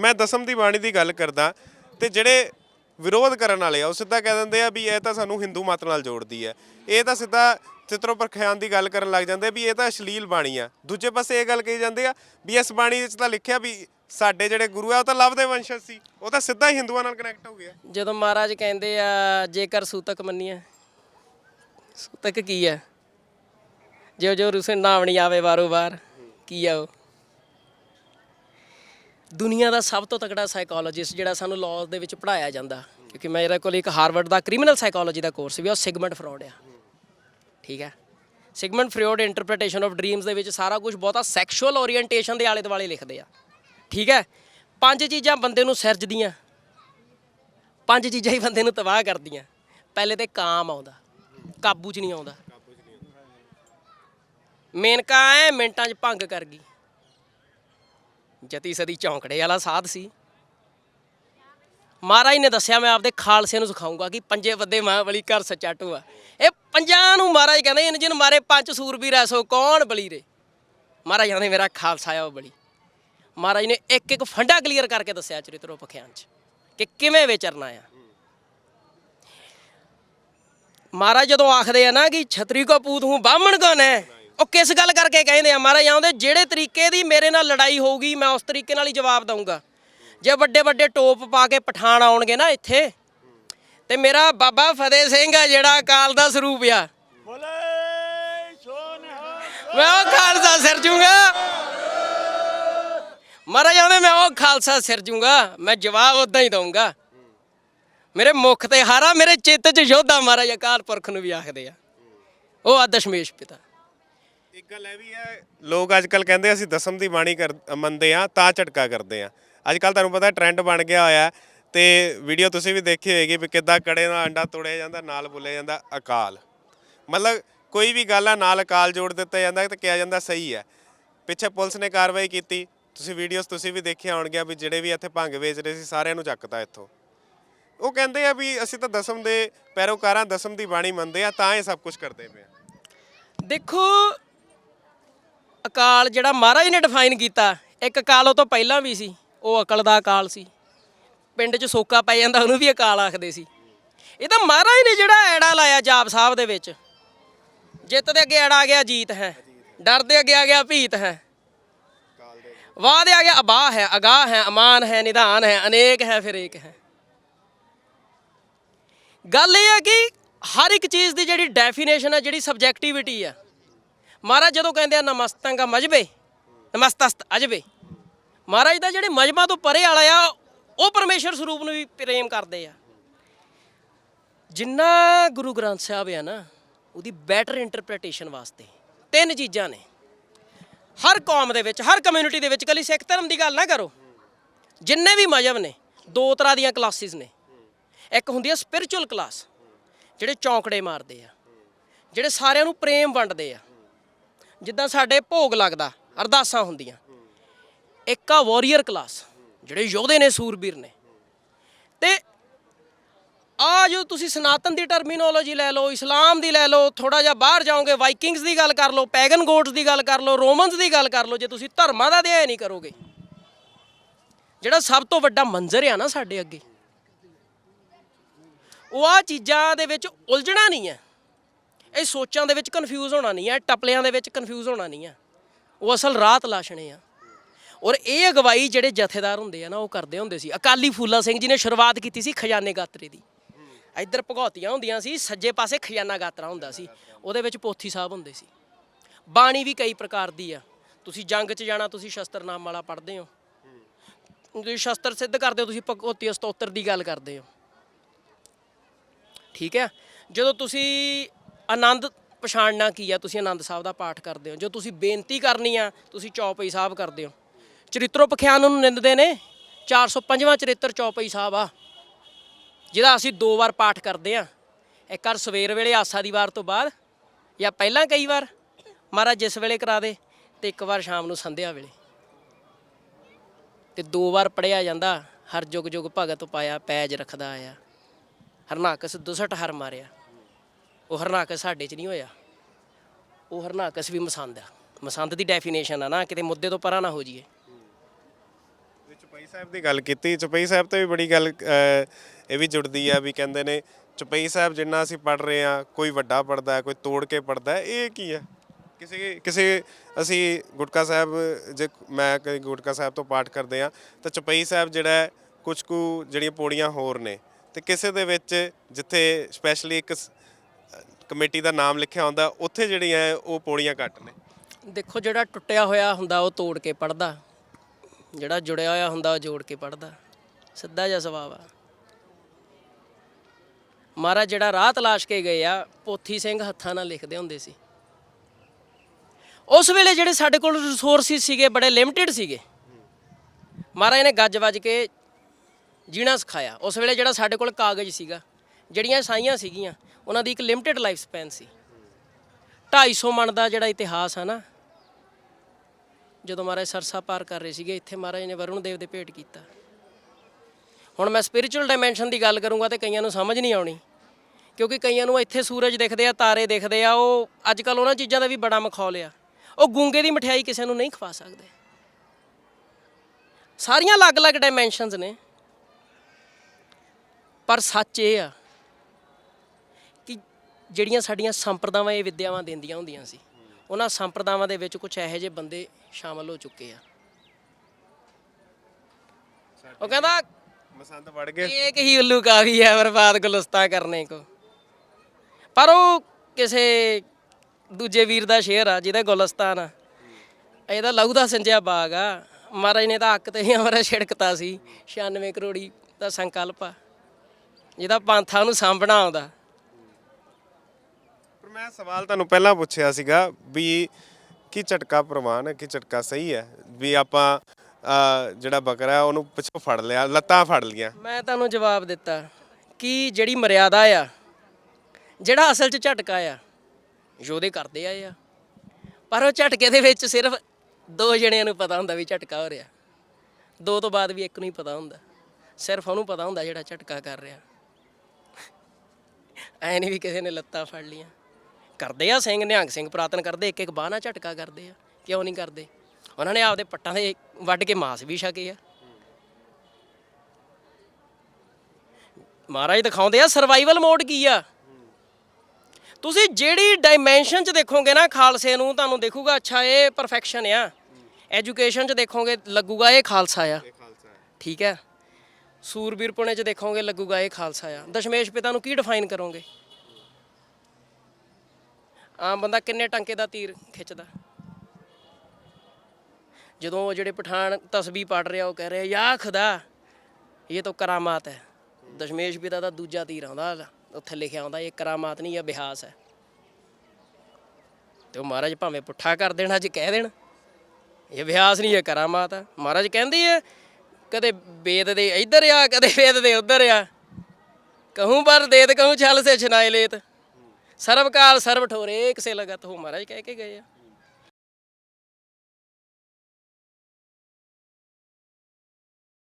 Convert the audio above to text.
ਮੈਂ ਦਸਮ ਦੀ ਬਾਣੀ ਦੀ ਗੱਲ ਕਰਦਾ ਤੇ ਜਿਹੜੇ ਵਿਰੋਧ ਕਰਨ ਵਾਲੇ ਆ, ਉਹ ਸਿੱਧਾ ਕਹਿ ਦਿੰਦੇ ਆ ਵੀ ਇਹ ਤਾਂ ਸਾਨੂੰ ਹਿੰਦੂ ਮਤ ਨਾਲ ਜੋੜਦੀ ਹੈ। ਇਹ ਤਾਂ ਸਿੱਧਾ ਚਿੱਤਰੋ ਪ੍ਰਖਿਆਨ ਦੀ ਗੱਲ ਕਰਨ ਲੱਗ ਜਾਂਦੇ ਵੀ ਇਹ ਤਾਂ ਅਸ਼ਲੀਲ ਬਾਣੀ ਆ। ਦੂਜੇ ਪਾਸੇ ਇਹ ਗੱਲ ਕਹੀ ਜਾਂਦੇ ਆ ਵੀ ਇਸ ਬਾਣੀ ਵਿੱਚ ਤਾਂ ਲਿਖਿਆ ਵੀ ਸਾਡੇ ਜਿਹੜੇ ਗੁਰੂ ਆ, ਉਹ ਤਾਂ ਲਵ ਦੇ ਵੰਸ਼ਜ ਸੀ। ਉਹ ਤਾਂ ਸਿੱਧਾ ਹੀ ਹਿੰਦੂਆਂ ਨਾਲ ਕਨੈਕਟ ਹੋ ਗਿਆ। ਜਦੋਂ ਮਹਾਰਾਜ ਕਹਿੰਦੇ ਆ, ਜੇਕਰ ਸੂਤਕ ਮੰਨੀਏ ਸੂਤਕ ਕੀ ਹੈ ਜੋ ਜੋ ਰੁਸੇ ਨਾਵਣੀ ਆਵੇ ਵਾਰੋ ਵਾਰ ਕੀ ਆ ਉਹ? ਦੁਨੀਆ ਦਾ ਸਭ ਤੋਂ ਤਕੜਾ ਸਾਈਕੋਲੋਜਿਸਟ ਜਿਹੜਾ ਸਾਨੂੰ ਲਾਅ ਦੇ ਵਿੱਚ ਪੜਾਇਆ ਜਾਂਦਾ ਕਿਉਂਕਿ ਮੇਰੇ ਕੋਲ ਇੱਕ ਹਾਰਵਰਡ ਦਾ ਕ੍ਰਿਮੀਨਲ ਸਾਈਕੋਲੋਜੀ ਦਾ ਕੋਰਸ ਵੀ ਆ, ਉਹ ਸਿਗਮੰਡ ਫਰੋਡ ਆ। ਠੀਕ ਹੈ? Sigmund Freud interpretation of dreams ਦੇ ਵਿੱਚ ਸਾਰਾ ਕੁਝ ਬਹੁਤਾ ਸੈਕਸ਼ੂਅਲ ਓਰੀਐਂਟੇਸ਼ਨ ਦੇ ਆਲੇ ਦੁਆਲੇ ਲਿਖਦੇ ਆ। ਠੀਕ ਹੈ? ਪੰਜ ਚੀਜ਼ਾਂ ਬੰਦੇ ਨੂੰ ਸਿਰਜਦੀਆਂ ਪੰਜ ਚੀਜ਼ਾਂ ਹੀ ਬੰਦੇ ਨੂੰ ਤਬਾਹ ਕਰਦੀਆਂ। ਪਹਿਲੇ ਤੇ ਕਾਮ ਆਉਂਦਾ ਕਾਬੂ 'ਚ ਨਹੀਂ ਆਉਂਦਾ। ਮੇਨਕਾ ਐ ਮਿੰਟਾਂ 'ਚ ਭੰਗ ਕਰ ਗਈ ਜਤੀ ਸਦੀ ਚੌਂਕੜੇ ਵਾਲਾ ਸਾਧ ਸੀ। ਮਹਾਰਾਜ ਨੇ ਦੱਸਿਆ, ਮੈਂ ਆਪਦੇ ਖਾਲਸੇ ਨੂੰ ਸਿਖਾਉਂਗਾ ਕਿ ਪੰਜੇ ਵੱਦੇ ਬਲੀ ਘਰ ਸੱਚਾ ਟੂਆ ਇਹ ਪੰਜਾਂ ਨੂੰ ਮਹਾਰਾਜ ਕਹਿੰਦੇ ਇਨ ਜਿਨ ਮਾਰੇ ਪੰਜ ਸੂਰਬੀਰ ਐਸੋ ਕੌਣ ਬਲੀ ਰੇ? ਮਹਾਰਾਜ ਕਹਿੰਦੇ, ਮੇਰਾ ਖਾਲਸਾ ਆ ਉਹ ਬਲੀ। ਮਹਾਰਾਜ ਨੇ ਇੱਕ ਇੱਕ ਫੰਡਾ ਕਲੀਅਰ ਕਰਕੇ ਦੱਸਿਆ ਚਰਿਤਰੋ ਪਖਿਆਨ ਚ, ਕਿ ਕਿਵੇਂ ਵਿਚਰਨਾ ਆ। ਮਹਾਰਾਜ ਜਦੋਂ ਆਖਦੇ ਆ ਨਾ ਕਿ ਛਤਰੀ ਕੋ ਪੂਤ ਹੂੰ ਬਾਹਮਣ ਕੌਣ ਹੈ ਉਹ ਕਿਸ ਗੱਲ ਕਰਕੇ ਕਹਿੰਦੇ ਆ ਮਹਾਰਾਜ? ਆਉਂਦੇ ਜਿਹੜੇ ਤਰੀਕੇ ਦੀ ਮੇਰੇ ਨਾਲ ਲੜਾਈ ਹੋਊਗੀ ਮੈਂ ਉਸ ਤਰੀਕੇ ਨਾਲ ਹੀ ਜਵਾਬ ਦਊਂਗਾ। ਜੇ ਵੱਡੇ ਵੱਡੇ ਟੋਪ ਪਾ ਕੇ ਪਠਾਨ ਆਉਣਗੇ ਨਾ ਇੱਥੇ ਤੇ ਮੇਰਾ ਬਾਬਾ ਫਤਿਹ ਸਿੰਘ ਆ ਜਿਹੜਾ ਅਕਾਲ ਦਾ ਸਰੂਪ ਆ। ਮੈਂ ਉਹ ਖਾਲਸਾ ਸਿਰ ਜੂੰਗਾ। ਮਹਾਰਾਜ ਆਉਂਦੇ ਮੈਂ ਉਹ ਖਾਲਸਾ ਸਿਰ ਜੂੰਗਾ। ਮੈਂ ਜਵਾਬ ਉਦਾਂ ਹੀ ਦਊਂਗਾ। ਮੇਰੇ ਮੁਖ ਤੇ ਹਾਰਾ ਮੇਰੇ ਚਿੱਤ 'ਚ ਯੋਧਾ ਮਹਾਰਾਜ ਅਕਾਲ ਪੁਰਖ ਨੂੰ ਵੀ ਆਖਦੇ ਆ। ਉਹ ਆ ਦਸ਼ਮੇਸ਼ ਪਿਤਾ। ਇੱਕ ਗੱਲ ਇਹ ਵੀ ਹੈ, ਲੋਕ ਅੱਜ ਕੱਲ ਕਹਿੰਦੇ ਅਸੀਂ ਦਸਮ ਦੀ ਬਾਣੀ ਕਰ, ਮੰਨਦੇ ਆ ਤਾਂ ਝਟਕਾ ਕਰਦੇ ਆ ਅੱਜ ਕੱਲ ਤੁਹਾਨੂੰ ਪਤਾ ਟ੍ਰੈਂਡ ਬਣ ਗਿਆ ਹੋਇਆ ਹੈ ਤੇ ਵੀਡੀਓ ਤੁਸੀਂ ਵੀ ਦੇਖੀ ਹੋਏਗੀ ਵੀ ਕਿੱਦਾਂ ਕੜੇ ਨਾਲ ਅੰਡਾ ਤੋੜਿਆ ਜਾਂਦਾ, ਨਾਲ ਬੋਲਿਆ ਜਾਂਦਾ ਅਕਾਲ। ਮਤਲਬ ਕੋਈ ਵੀ ਗੱਲ ਆ, ਨਾਲ ਅਕਾਲ ਜੋੜ ਦਿੱਤਾ ਜਾਂਦਾ ਤੇ ਕਿਹਾ ਜਾਂਦਾ ਸਹੀ ਹੈ। ਪਿੱਛੇ ਪੁਲਿਸ ਨੇ ਕਾਰਵਾਈ ਕੀਤੀ, ਤੁਸੀਂ ਵੀਡੀਓਜ਼ ਤੁਸੀਂ ਵੀ ਦੇਖਿਆ ਹੋਣਗੀਆਂ ਵੀ ਜਿਹੜੇ ਵੀ ਇੱਥੇ ਭੰਗ ਵੇਚ ਰਹੇ ਸੀ, ਸਾਰਿਆਂ ਨੂੰ ਚੱਕਤਾ ਇੱਥੋਂ। ਉਹ ਕਹਿੰਦੇ ਆ ਵੀ ਅਸੀਂ ਤਾਂ ਦਸਮ ਦੇ ਪੈਰੋਕਾਰਾਂ ਦਸਮ ਦੀ ਬਾਣੀ ਮੰਨਦੇ ਆ, ਤਾਂ ਇਹ ਸਭ ਕੁਝ ਕਰਦੇ ਪਏ ਆ। ਦੇਖੋ ਅਕਾਲ ਜਿਹੜਾ ਮਹਾਰਾਜ ਨੇ ਡਿਫਾਈਨ ਕੀਤਾ, ਇੱਕ ਅਕਾਲ ਉਹ ਤੋਂ ਪਹਿਲਾਂ ਵੀ ਸੀ, ਉਹ ਅਕਲ ਦਾ ਅਕਾਲ ਸੀ। ਪਿੰਡ 'ਚ ਸੋਕਾ ਪੈ ਜਾਂਦਾ, ਉਹਨੂੰ ਵੀ ਅਕਾਲ ਆਖਦੇ ਸੀ। ਇਹ ਤਾਂ ਮਹਾਰਾਜ ਨੇ ਜਿਹੜਾ ਐੜਾ ਲਾਇਆ ਜਾਪ ਸਾਹਿਬ ਦੇ ਵਿੱਚ। ਜਿੱਤ ਦੇ ਅੱਗੇ ਐੜਾ ਆ ਗਿਆ, ਜੀਤ ਹੈ। ਡਰ ਦੇ ਅੱਗੇ ਆ ਗਿਆ, ਭੀਤ ਹੈ। ਵਾਹ ਦੇ ਆ ਗਿਆ, ਅਬਾਹ ਹੈ, ਅਗਾਹ ਹੈ, ਅਮਾਨ ਹੈ, ਨਿਧਾਨ ਹੈ, ਅਨੇਕ ਹੈ, ਫਿਰ ਏਕ ਹੈ। ਗੱਲ ਇਹ ਹੈ ਕਿ ਹਰ ਇੱਕ ਚੀਜ਼ ਦੀ ਜਿਹੜੀ ਡੈਫੀਨੇਸ਼ਨ ਹੈ, ਜਿਹੜੀ ਸਬਜੈਕਟਿਵਿਟੀ ਆ ਮਹਾਰਾਜ ਜਦੋਂ ਕਹਿੰਦੇ ਆ, ਨਮਸਤੰਗਾ ਮਜਬੇ, ਨਮਸਤਸਤ ਅਜਬੇ, ਮਹਾਰਾਜ ਦਾ ਜਿਹੜੇ ਮਜਮਾ ਤੋਂ ਪਰੇ ਵਾਲਾ ਆ, ਉਹ ਪਰਮੇਸ਼ਰ ਸਰੂਪ ਨੂੰ ਵੀ ਪ੍ਰੇਮ ਕਰਦੇ ਆ। ਜਿੰਨਾ ਗੁਰੂ ਗ੍ਰੰਥ ਸਾਹਿਬ ਆ ਨਾ, ਉਹਦੀ ਬੈਟਰ ਇੰਟਰਪ੍ਰੀਟੇਸ਼ਨ ਵਾਸਤੇ ਤਿੰਨ ਚੀਜ਼ਾਂ ਨੇ। ਹਰ ਕੌਮ ਦੇ ਵਿੱਚ, ਹਰ ਕਮਿਊਨਿਟੀ ਦੇ ਵਿੱਚ, ਕੱਲੀ ਸਿੱਖ ਧਰਮ ਦੀ ਗੱਲ ਨਾ ਕਰੋ। ਜਿੰਨੇ ਵੀ ਮਜਹਬ ਨੇ, ਦੋ ਤਰ੍ਹਾਂ ਦੀਆਂ ਕਲਾਸਿਸ ਨੇ। ਇੱਕ ਹੁੰਦੀ ਹੈ ਸਪਿਰਚੁਅਲ ਕਲਾਸ ਜਿਹੜੇ ਚੌਂਕੜੇ ਮਾਰਦੇ ਆ, ਜਿਹੜੇ ਸਾਰਿਆਂ ਨੂੰ ਪ੍ਰੇਮ ਵੰਡਦੇ ਆ। ਜਿੱਦਾਂ ਸਾਡੇ ਭੋਗ ਲੱਗਦਾ, ਅਰਦਾਸਾਂ ਹੁੰਦੀਆਂ। ਇੱਕ ਆ ਵਾਰੀਅਰ ਕਲਾਸ ਜਿਹੜੇ ਯੋਧੇ ਨੇ, ਸੂਰਬੀਰ ਨੇ। ਤੇ ਆ ਜੋ ਤੁਸੀਂ ਸਨਾਤਨ ਦੀ ਟਰਮੀਨੋਲੋਜੀ ਲੈ ਲਓ, ਇਸਲਾਮ ਦੀ ਲੈ ਲਓ ਥੋੜਾ ਜਿਹਾ ਬਾਹਰ ਜਾਓਗੇ ਵਾਈਕਿੰਗਸ ਦੀ ਗੱਲ ਕਰ ਲਓ ਪੈਗਨ ਗੋਡਸ ਦੀ ਗੱਲ ਕਰ ਲਓ ਰੋਮਨਸ ਦੀ ਗੱਲ ਕਰ ਲਓ, ਜੇ ਤੁਸੀਂ ਧਰਮਾਂ ਦਾ ਅਧਿਐਨ ਨਹੀਂ ਕਰੋਗੇ। ਜਿਹੜਾ ਸਭ ਤੋਂ ਵੱਡਾ ਮੰਜ਼ਰ ਆ ਨਾ ਸਾਡੇ ਅੱਗੇ, ਉਹ ਆ ਚੀਜ਼ਾਂ ਦੇ ਵਿੱਚ ਉਲਝਣਾ ਨਹੀਂ ਹੈ। ਇਹ ਸੋਚਾਂ ਦੇ ਵਿੱਚ ਕਨਫਿਊਜ਼ ਹੋਣਾ ਨਹੀਂ ਹੈ, ਟਪਲਿਆਂ ਦੇ ਵਿੱਚ ਕਨਫਿਊਜ਼ ਹੋਣਾ ਨਹੀਂ ਹੈ। ਉਹ ਅਸਲ ਰਾਹ ਤਲਾਸ਼ਣੇ ਆ। ਔਰ ਇਹ ਅਗਵਾਈ ਜਿਹੜੇ ਜਥੇਦਾਰ ਹੁੰਦੇ ਆ ਨਾ, ਉਹ ਕਰਦੇ ਹੁੰਦੇ ਸੀ। ਅਕਾਲੀ ਫੂਲਾ ਸਿੰਘ ਜੀ ਨੇ ਸ਼ੁਰੂਆਤ ਕੀਤੀ ਸੀ ਖਜ਼ਾਨੇ ਗਾਤਰੇ ਦੀ। ਇੱਧਰ ਭਗੌਤੀਆਂ ਹੁੰਦੀਆਂ ਸੀ, ਸੱਜੇ ਪਾਸੇ ਖਜ਼ਾਨਾ ਗਾਤਰਾ ਹੁੰਦਾ ਸੀ। ਉਹਦੇ ਵਿੱਚ ਪੋਥੀ ਸਾਹਿਬ ਹੁੰਦੇ ਸੀ। ਬਾਣੀ ਵੀ ਕਈ ਪ੍ਰਕਾਰ ਦੀ ਆ। ਤੁਸੀਂ ਜੰਗ 'ਚ ਜਾਣਾ, ਤੁਸੀਂ ਸ਼ਸਤਰ ਨਾਮ ਵਾਲਾ ਪੜ੍ਹਦੇ ਹੋ। ਤੁਸੀਂ ਸ਼ਸਤਰ ਸਿੱਧ ਕਰਦੇ ਹੋ, ਤੁਸੀਂ ਭਗੌਤੀ ਸਤੋਤਰ ਦੀ ਗੱਲ ਕਰਦੇ ਹੋ। ਠੀਕ ਹੈ? ਜਦੋਂ ਤੁਸੀਂ ਆਨੰਦ ਪਛਾਣਨਾ ਕੀ ਆ? ਤੁਸੀਂ ਆਨੰਦ ਸਾਹਿਬ ਦਾ ਪਾਠ ਕਰਦੇ ਹੋ। ਜੋ ਤੁਸੀਂ ਬੇਨਤੀ ਕਰਨੀ ਆ, ਤੁਸੀਂ ਚੌਪਈ ਸਾਹਿਬ ਕਰਦੇ ਹੋ। ਚਰਿਤਰੋ ਪਖਿਆਨ ਨੂੰ ਨਿੰਦਦੇ ਨੇ। 405ਵਾਂ ਚਰਿੱਤਰ ਚੌਪਈ ਸਾਹਿਬ ਆ। ਜਿਹਦਾ ਅਸੀਂ ਦੋ ਵਾਰ ਪਾਠ ਕਰਦੇ ਆ। ਇੱਕ ਵਾਰ ਸਵੇਰ ਵੇਲੇ ਆਸਾ ਦੀ ਵਾਰ ਤੋਂ ਬਾਅਦ ਜਾਂ ਪਹਿਲਾਂ ਕਈ ਵਾਰ। ਮਹਾਰਾਜ ਜਿਸ ਵੇਲੇ ਕਰਾ ਦੇ ਤੇ ਇੱਕ ਵਾਰ ਸ਼ਾਮ ਨੂੰ ਸੰਧਿਆ ਵੇਲੇ। ਤੇ ਦੋ ਵਾਰ ਪੜਿਆ ਜਾਂਦਾ। ਹਰ ਜੁਗ ਜੁਗ ਭਗਤ ਪਾਇਆ, ਪੈਜ ਰੱਖਦਾ ਆਇਆ। ਹਰਨਾਕਸ ਦੁਸਟ ਹਰ ਮਾਰਿਆ। ਉਹ ਹਰਨਾਕਸ ਸਾਡੇ 'ਚ ਨਹੀਂ ਹੋਇਆ। ਉਹ ਹਰਨਾਕਸ ਵੀ ਮਸੰਦ ਆ। ਮਸੰਦ ਦੀ ਡੈਫੀਨੇਸ਼ਨ ਆ ਨਾ, ਕਿਤੇ ਮੁੱਦੇ ਤੋਂ ਪਰਾਂ ਨਾ ਹੋ ਜਾਈਏ। ਵਿੱਚ ਸਾਹਿਬ ਦੀ ਗੱਲ ਕੀਤੀ, ਚੁਪਈ ਸਾਹਿਬ ਤੇ ਵੀ ਬੜੀ ਗੱਲ ਇਹ ਵੀ ਜੁੜਦੀ ਆ ਵੀ ਕਹਿੰਦੇ ਨੇ, ਚਪਈ ਸਾਹਿਬ ਜਿੰਨਾ ਅਸੀਂ ਪੜ ਰਹੇ ਆ, ਕੋਈ ਵੱਡਾ ਪੜਦਾ ਕੋਈ ਤੋੜ ਕੇ ਪੜਦਾ ਇਹ ਕੀ ਹੈ ਕਿਸੇ ਕਿਸੇ ਅਸੀਂ ਗੁਟਕਾ ਸਾਹਿਬ, ਜੇ ਮੈਂ ਕਦੇ ਗੁਟਕਾ ਸਾਹਿਬ ਤੋਂ ਪਾਠ ਕਰਦੇ ਆ, ਤਾਂ ਚਪਈ ਸਾਹਿਬ ਜਿਹੜਾ ਹੈ ਕੁਝ ਕੁ ਜਿਹੜੀਆਂ ਪੌੜੀਆਂ ਹੋਰ ਨੇ, ਤੇ ਕਿਸੇ ਦੇ ਵਿੱਚ ਜਿੱਥੇ ਸਪੈਸ਼ਲੀ ਇੱਕ ਕਮੇਟੀ ਦਾ ਨਾਮ ਲਿਖਿਆ ਹੁੰਦਾ, ਉੱਥੇ ਜਿਹੜੀਆਂ ਹੈ, ਉਹ ਪੌੜੀਆਂ ਘੱਟ ਨੇ। ਦੇਖੋ, ਜਿਹੜਾ ਟੁੱਟਿਆ ਹੋਇਆ ਹੁੰਦਾ, ਉਹ ਤੋੜ ਕੇ ਪੜਦਾ ਜਿਹੜਾ ਜੁੜਿਆ ਹੋਇਆ ਹੁੰਦਾ, ਉਹ ਜੋੜ ਕੇ ਪੜਦਾ ਸਿੱਧਾ ਜਿਹਾ ਸੁਭਾਅ ਆ। ਮਹਾਰਾਜ, ਜਿਹੜਾ ਰਾਹ ਤਲਾਸ਼ ਕੇ ਗਏ ਆ, ਪੋਥੀ ਸਿੰਘ ਹੱਥਾਂ ਨਾਲ ਲਿਖਦੇ ਹੁੰਦੇ ਸੀ। ਉਸ ਵੇਲੇ ਜਿਹੜੇ ਸਾਡੇ ਕੋਲ ਰਿਸੋਰਸਿਸ ਸੀਗੇ, ਬੜੇ ਲਿਮਟਿਡ ਸੀਗੇ। ਮਹਾਰਾਜ ਨੇ ਗੱਜ ਵੱਜ ਕੇ ਜੀਣਾ ਸਿਖਾਇਆ। ਉਸ ਵੇਲੇ ਜਿਹੜਾ ਸਾਡੇ ਕੋਲ ਕਾਗਜ਼ ਸੀਗਾ, ਜਿਹੜੀਆਂ ਸਾਈਆਂ ਸੀਗੀਆਂ ਉਹਨਾਂ ਦੀ ਇੱਕ ਲਿਮਟਿਡ ਲਾਈਫ ਸਪੈਨ ਸੀ। 250 ਮਣ ਦਾ ਜਿਹੜਾ ਇਤਿਹਾਸ ਆ ਨਾ, ਜਦੋਂ ਮਹਾਰਾਜ ਸਰਸਾ ਪਾਰ ਕਰ ਰਹੇ ਸੀਗੇ, ਇੱਥੇ ਮਹਾਰਾਜ ਨੇ ਵਰੁਣ ਦੇਵ ਦੇ ਭੇਟ ਕੀਤਾ। ਹੁਣ ਮੈਂ ਸਪਿਰਚੁਅਲ ਡਾਈਮੈਂਸ਼ਨ ਦੀ ਗੱਲ ਕਰੂੰਗਾ ਤੇ ਕਈਆਂ ਨੂੰ ਸਮਝ ਨਹੀਂ ਆਉਣੀ, ਕਿਉਂਕਿ ਕਈਆਂ ਨੂੰ ਇੱਥੇ ਸੂਰਜ ਦਿਖਦੇ ਆ, ਤਾਰੇ ਦਿਖਦੇ ਆ, ਉਹ ਅੱਜ ਕੱਲ ਉਹਨਾਂ ਚੀਜ਼ਾਂ ਦਾ ਵੀ ਬੜਾ ਮਖੌਲ ਆ। ਉਹ ਗੂੰਗੇ ਦੀ ਮਠਿਆਈ ਕਿਸੇ ਨੂੰ ਨਹੀਂ ਖਵਾ ਸਕਦੇ। ਸਾਰੀਆਂ ਅਲੱਗ-ਅਲੱਗ ਡਾਈਮੈਂਸ਼ਨਸ ਨੇ। ਪਰ ਸੱਚ ਇਹ ਆ ਜਿਹੜੀਆਂ ਸਾਡੀਆਂ ਸੰਪਰਦਾਵਾਂ ਇਹ ਵਿਦਿਆਵਾਂ ਦਿੰਦੀਆਂ ਹੁੰਦੀਆਂ ਸੀ ਉਹਨਾਂ ਸੰਪਰਦਾਵਾਂ ਦੇ ਵਿੱਚ ਕੁਝ ਇਹੋ ਜਿਹੇ ਬੰਦੇ ਸ਼ਾਮਲ ਹੋ ਚੁੱਕੇ ਆ। ਉਹ ਕਹਿੰਦਾ ਮਸੰਦ ਵੜ ਗਏ। ਇਹ ਕਹੀ ਉੱਲੂ ਕਾਫੀ ਹੈ ਬਰਬਾਦ ਗੁਲਸਤਾ ਕਰਨੇ ਕੋ। ਪਰ ਉਹ ਕਿਸੇ ਦੂਜੇ ਵੀਰ ਦਾ ਸ਼ੇਰ ਆ ਜਿਹਦਾ ਗੁਲਸਤਾਨ ਆ। ਇਹਦਾ ਲਹੂ ਦਾ ਸੰਜਿਆ ਬਾਗ ਆ। ਮਹਾਰਾਜ ਨੇ ਤਾਂ ਅੱਕ ਤੇ ਹੀ ਅਮਰਾ ਛਿੜਕਤਾ ਸੀ 96 ਕਰੋੜੀ ਦਾ ਸੰਕਲਪ ਆ। ਜਿਹਦਾ ਪੰਥਾ ਨੂੰ ਸਾਂਭਣਾ ਆਉਂਦਾ। ਪਰ ਮੈਂ ਸਵਾਲ ਤੁਹਾਨੂੰ ਪਹਿਲਾਂ ਪੁੱਛਿਆ ਸੀਗਾ ਵੀ ਕੀ ਝਟਕਾ ਪ੍ਰਵਾਨ ਹੈ ਕੀ ਝਟਕਾ ਸਹੀ ਹੈ? ਵੀ ਆਪਾਂ ਅਹ, ਜਿਹੜਾ ਬੱਕਰਾ ਹੈ ਉਹਨੂੰ ਪਿੱਛੋਂ ਫੜ ਲਿਆ ਲੱਤਾਂ ਫੜ ਲੀਆਂ। ਮੈਂ ਤੁਹਾਨੂੰ ਜਵਾਬ ਦਿੱਤਾ ਕਿ ਜਿਹੜੀ ਮਰਿਆਦਾ ਆ ਜਿਹੜਾ ਅਸਲ 'ਚ ਝਟਕਾ ਆ ਯੋਧੇ ਕਰਦੇ ਆਏ ਆ। ਪਰ ਉਹ ਝਟਕੇ ਦੇ ਵਿੱਚ ਸਿਰਫ ਦੋ ਜਣਿਆਂ ਨੂੰ ਪਤਾ ਹੁੰਦਾ ਵੀ ਝਟਕਾ ਹੋ ਰਿਹਾ। ਦੋ ਤੋਂ ਬਾਅਦ ਵੀ ਇੱਕ ਨੂੰ ਹੀ ਪਤਾ ਹੁੰਦਾ। ਸਿਰਫ ਉਹਨੂੰ ਪਤਾ ਹੁੰਦਾ ਜਿਹੜਾ ਝਟਕਾ ਕਰ ਰਿਹਾ। ਐ ਨਹੀਂ ਵੀ ਕਿਸੇ ਨੇ ਲੱਤਾਂ ਫੜ ਲੀਆਂ। ਕਰਦੇ ਆ ਸਿੰਘ ਨਿਹੰਗ ਸਿੰਘ ਪ੍ਰਾਤਨ ਕਰਦੇ ਇੱਕ ਇੱਕ ਬਾਹ ਨਾਲ ਝਟਕਾ ਕਰਦੇ ਆ ਕਿਉਂ ਨਹੀਂ ਕਰਦੇ? ਉਹਨਾਂ ਨੇ ਆਪਦੇ ਪੱਟਾਂ ਦੇ ਵੱਢ ਕੇ ਮਾਸ ਵੀ ਛਕੇ ਆ। ਮਹਾਰਾਜ ਦਿਖਾਉਂਦੇ ਆ ਸਰਵਾਈਵਲ ਮੋਡ ਕੀ ਆ? ਤੁਸੀਂ ਜਿਹੜੀ ਡਾਈਮੈਂਸ਼ਨ ਚ ਦੇਖੋਗੇ ਨਾ ਖਾਲਸੇ ਨੂੰ ਤੁਹਾਨੂੰ ਦੇਖੂਗਾ ਅੱਛਾ ਇਹ ਪਰਫੈਕਸ਼ਨ ਆ। ਐਜੂਕੇਸ਼ਨ ਚ ਦੇਖੋਗੇ ਲੱਗੂਗਾ ਇਹ ਖਾਲਸਾ ਆ। ਠੀਕ ਹੈ? ਸੂਰਬੀਰਪੁਣੇ ਚ ਦੇਖੋਗੇ ਲੱਗੂਗਾ ਇਹ ਖਾਲਸਾ ਆ। ਦਸ਼ਮੇਸ਼ ਪਿਤਾ ਨੂੰ ਕੀ ਡਿਫਾਈਨ ਕਰੋਗੇ? ਆਮ ਬੰਦਾ ਕਿੰਨੇ ਟੰਕੇ ਦਾ ਤੀਰ ਖਿੱਚਦਾ? ਜਦੋਂ ਉਹ ਜਿਹੜੇ ਪਠਾਨ ਤਸਬੀਹ ਪੜ ਰਿਹਾ, ਉਹ ਕਹਿ ਰਿਹਾ, ਯਾ ਖੁਦਾ, ਇਹ ਤਾਂ ਕਰਾਮਾਤ ਹੈ। ਦਸ਼ਮੇਸ਼ ਪਿਤਾ ਦਾ ਦੂਜਾ ਤੀਰ ਆਉਂਦਾ ਉੱਥੇ ਲਿਖਿਆ ਆਉਂਦਾ ਇਹ ਕਰਾਮਾਤ ਨਹੀਂ, ਇਹ ਅਭਿਆਸ ਹੈ। ਤੇ ਉਹ ਮਹਾਰਾਜ ਭਾਵੇਂ ਪੁੱਠਾ ਕਰ ਦੇਣ, ਅੱਜ ਕਹਿ ਦੇਣ, ਇਹ ਅਭਿਆਸ ਨਹੀਂ, ਇਹ ਕਰਾਮਾਤ ਆ ਮਹਾਰਾਜ ਕਹਿੰਦੇ ਆ ਕਦੇ ਵੇਦ ਦੇ ਇੱਧਰ ਆ, ਕਦੇ ਵੇਦ ਦੇ ਉੱਧਰ ਆ। ਕਹੂੰ ਪਰ ਦੇਤ ਕਹੂੰ ਛਲ ਸੇ ਛਨਾਏ ਲੇਤ। ਸਰਬ ਕਾਲ ਸਰਬ ਠੋਰੇ ਕਿਸੇ ਲਗਤ ਹੋ ਮਹਾਰਾਜ ਕਹਿ ਕੇ ਗਏ ਆ।